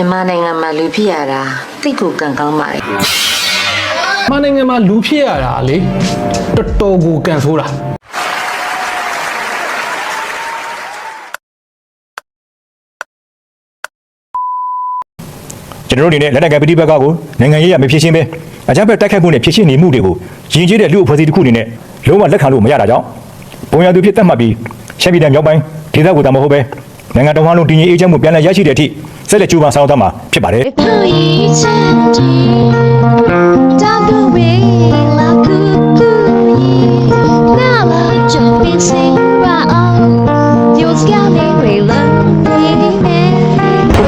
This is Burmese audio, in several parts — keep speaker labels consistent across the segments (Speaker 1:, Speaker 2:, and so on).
Speaker 1: မြန်မာနိုင်ငံမှာလူဖြစ်ရတာတိတ်ကိုကံကောင်းပါလေ
Speaker 2: မနိုင်ငံမှာလူဖြစ်ရတာလေတော်တော်ကိုကန်ဆိုးတာ
Speaker 3: ကျွန်တော်တို့အနေနဲ့လက်နက်ကိုင်ပဋိပက္ခကိုနိုင်ငံရေးရမဖြစ်ရှင်းပဲအကြမ်းဖက်တိုက်ခိုက်မှုနဲ့ဖြစ်ရှင်းနေမှုတွေကိုယဉ်ကျေးတဲ့လူအဖွဲ့အစည်းတစ်ခုအနေနဲ့လုံးဝလက်ခံလို့မရတာကြောင့်ပုံရသူဖြစ်တတ်မှတ်ပြီးရှမ်းပြည်နယ်မြောက်ပိုင်းဒေသကိုတမဟုတ်ပဲနိုင်ငံတော်လုံးတည်ငြိမ်အေးချမ်းမှုပြန်လည်ရရှိတဲ့အထိ ဆက်လက်ကြိုးပမ်းဆောင်ရွက်သွားမှာဖြစ်ပါတယ်။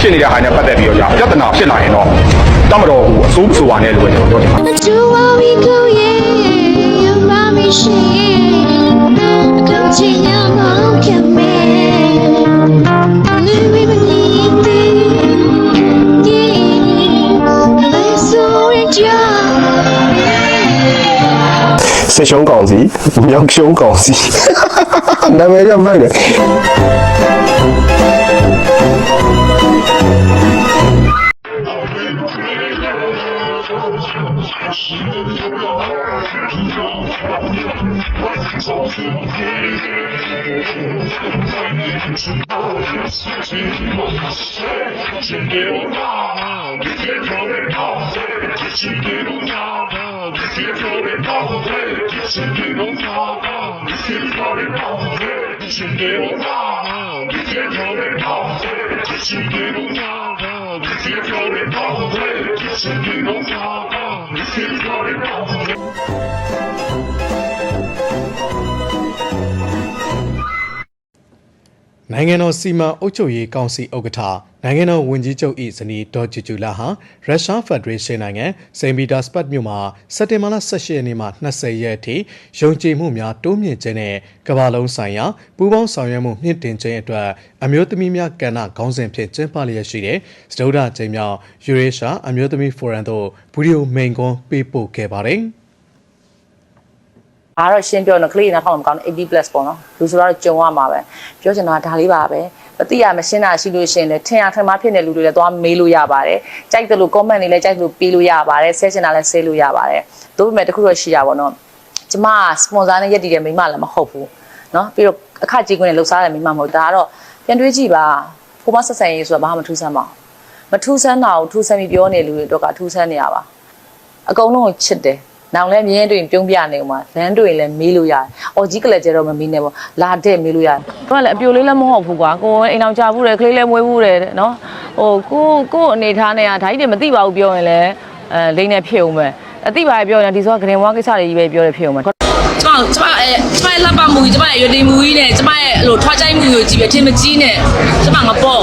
Speaker 4: ဖြစ်နေတဲ့ဟာနဲ့ပတ်သက်ပြီးတော့ကြာပြဿနာဖြစ်လာရင်တော့တမတော်ဟိုအစိုးဆိုတာနဲ့လိုပဲကျွန်တော်ပြောချင်ပါတယ်
Speaker 5: စစ်ရှုံးကောင်စီမြောက်ရှုံးကောင်စီနာမည်ရမိုက်တယ် Siempre me todo de,
Speaker 6: siempre no nada, siempre me todo de, siempre no nada, siempre me todo de, siempre no nada, siempre me todo de, siempre no nada.
Speaker 7: နိုင်ငံတော်စီမံအုပ်ချုပ်ရေးကောင်စီဥက္ကဋ္ဌနိုင်ငံတော်ဝန်ကြီးချုပ်၏ဇနီးဒေါ်ဂျူဂျူလာဟာရုရှားဖက်ဒရေးရှင်းနိုင်ငံစိန်ပီတာစပတ်မြို့မှာစက်တင်ဘာလ18ရက်နေ့မှ20ရက်အထိယုံကြည်မှုများတိုးမြင့်ခြင်းနဲ့ကမ္ဘာလုံးဆိုင်ရာပူးပေါင်းဆောင်ရွက်မှုမြင့်တင်ခြင်းအတွက်အမျိုးသမီးများကဏ္ဍခေါင်းစဉ်ဖြင့်ကျင်းပလျက်ရှိတဲ့စတုဒ္ဒချိန်မြောက်ယူရေရှာအမျိုးသမီးဖိုရမ်သို့ဗီဒီယိုမိန်ကွန်းပေးပို့ခဲ့ပါတယ်။
Speaker 8: ဒါကတော့ရှင်းပြောတော့ကလေးနားထောင်မကောင်းတဲ့80 plus ပေါ့နော်လူဆိုတော့ကြုံရမှာပဲပြောချင်တာကဒါလေးပါပဲမသိရမရှင်းတာရှိလို့ရှိရင်လည်းထင်ရထင်မှားဖြစ်နေလူတွေလည်းသွားမေးလို့ရပါတယ်ကြိုက်တယ်လို့ comment တွေလည်းကြိုက်တယ်လို့ပေးလို့ရပါတယ်ဆဲချင်တာလည်းဆဲလို့ရပါတယ်သို့ပေမဲ့တခုတော့ရှိတာပေါ့နော်ကျမက sponsor နဲ့ရက်တည်တဲ့မိမလည်းမဟုတ်ဘူးเนาะပြီးတော့အခကြေးခွင့်နဲ့လှုပ်ရှားတဲ့မိမမဟုတ်ဒါကတော့ပြန်တွေးကြည့်ပါကိုမဆက်ဆံရေးဆိုတာဘာမှမထူးဆန်းပါဘူးမထူးဆန်းတာကိုထူးဆန်းပြီးပြောနေလူတွေတော့ကထူးဆန်းနေရပါ အကုန်လုံးကိုချစ်တယ်။ နောင်လည်းမြင်းတွေ့ရင်ပြုံးပြနေဦးမှာလမ်းတွေ့ရင်လည်းမေးလို့ရတယ်။အော်ကြီးကလေးကျတော့မမေးနဲ့ပေါ့။လာတဲ့မေးလို့ရတယ်။သူကလည်းအပြိုလေးလည်းမဟုတ်ဘူးကွာ။ကိုယ်အိမ်အောင်ချဘူးတယ်ကလေးလည်းမွေးဘူးတယ်နော်။ဟိုကိုကိုအနေထားနဲ့ကဓာတ်ကြီးတွေမသိပါဘူးပြောရင်လည်းအဲလိမ့်နေဖြစ်ဦးမယ်။အသိပါပြောရင်ဒီဆိုကဂရင်ဝါကိစ္စတွေကြီးပဲပြောတယ်ဖြစ်ဦးမယ်။
Speaker 9: ကျမကျမအဲကျမရဲ့လက်ပမူကြီးကျမရဲ့ရွတင်မူကြီးနဲ့ကျမရဲ့အဲ့လိုထွားချိုင်းမူကြီးကိုကြည့်ပြီးအထင်မကြီးနဲ့ကျမငပေါ့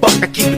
Speaker 10: buck. I keep it